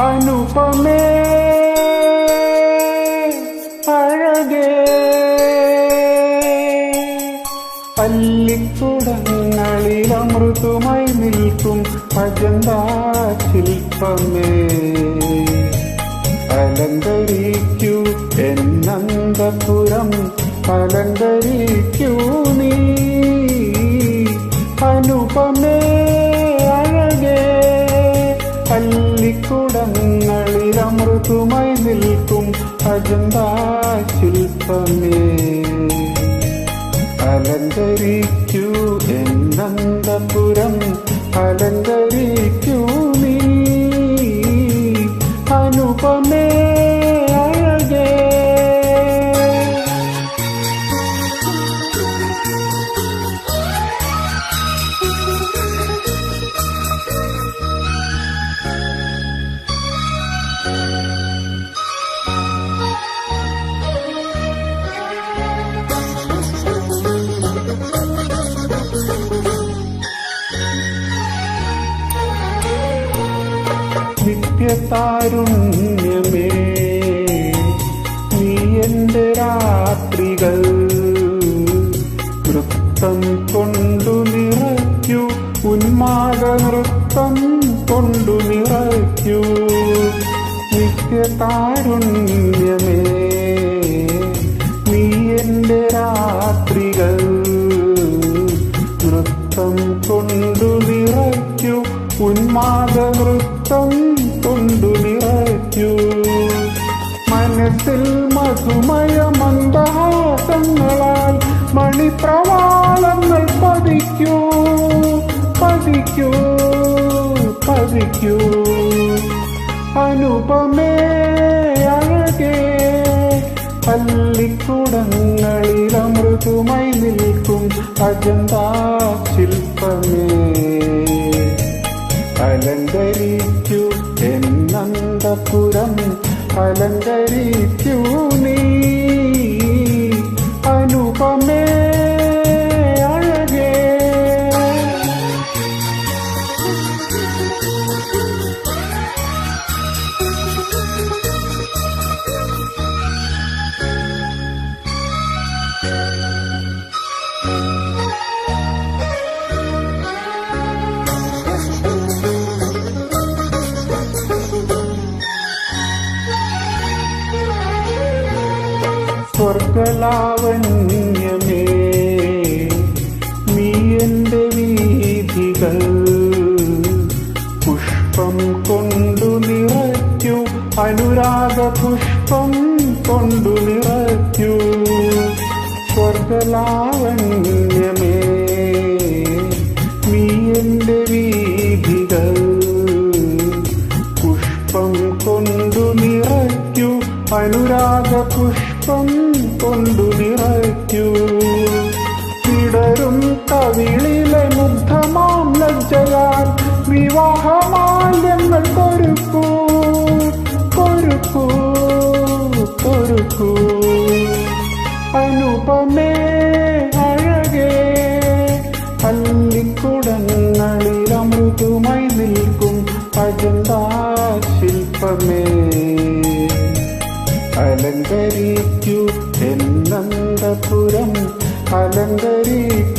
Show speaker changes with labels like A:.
A: അനുപമേ അഴകേ. പല്ലിക്കുടങ്ങളിൽ അമൃതുമായി നിൽക്കും അജന്താ ശില്പമേ അലങ്കരിക്കൂ എന്നന്തപുരം അലങ്കരിക്കൂ നീ. അനുപമേ. അമൃതുമായി നിൽക്കും അജന്ത ശില്പമേ. അലങ്കരിക്കൂ എന്നന്തപുരം നിത്യതാരുണ്യമേ നീ എന്റെ രാത്രികൾ നൃത്തം കൊണ്ടു നിറയ്ക്കൂ ഉന്മാദ നൃത്തം കൊണ്ടു നിറയ്ക്കൂ. നിത്യതാരുണ്യമേ നീ എന്റെ രാത്രികൾ നൃത്തം കൊണ്ടു നിറയ്ക്കൂ ഉന്മാദ നൃത്തം കൊണ്ടു നിറയ്ക്കൂ മനസ്സിൽ മണിപ്രവാളങ്ങൾ പതിക്കൂ. പതിക്കൂ പതിക്കൂ. അനുപമേ നിൽക്കും അജന്താ ശില്പമേ. അലങ്കരിക്കൂ എന്നന്തപുരം അലങ്കരിക്കൂ. സ്വർഗലാവണ്യമേ നീ എന്റെ വീഥികൾ. പുഷ്പം കൊണ്ടു നിറയ്ക്കൂ അനുരാഗ പുഷ്പം കൊണ്ടു നിറയ്ക്കൂ. സ്വർഗലാവണ്യമേ നീ എന്റെ വീഥികൾ. പുഷ്പം കൊണ്ടു നിറയ്ക്കൂ അനുരാഗ പുഷ്പം കൊണ്ടു നിറയ്ക്കൂ. വിടരും കവിളിലെ മുഗ്ധമാം ലജ്ജയാൽ വിവാഹമാല്യങ്ങൾ കൊരുക്കൂ കൊരുക്കൂ കൊരുക്കൂ അനുപമേ അഴകേ. പള്ളിക്കുടങ്ങളിൽ അമൃതുമായി നിൽക്കും അജന്താ ശില്പമേ അലങ്കരിക്കൂ. എന്നന്തപുരം അലങ്കരിക്കൂ.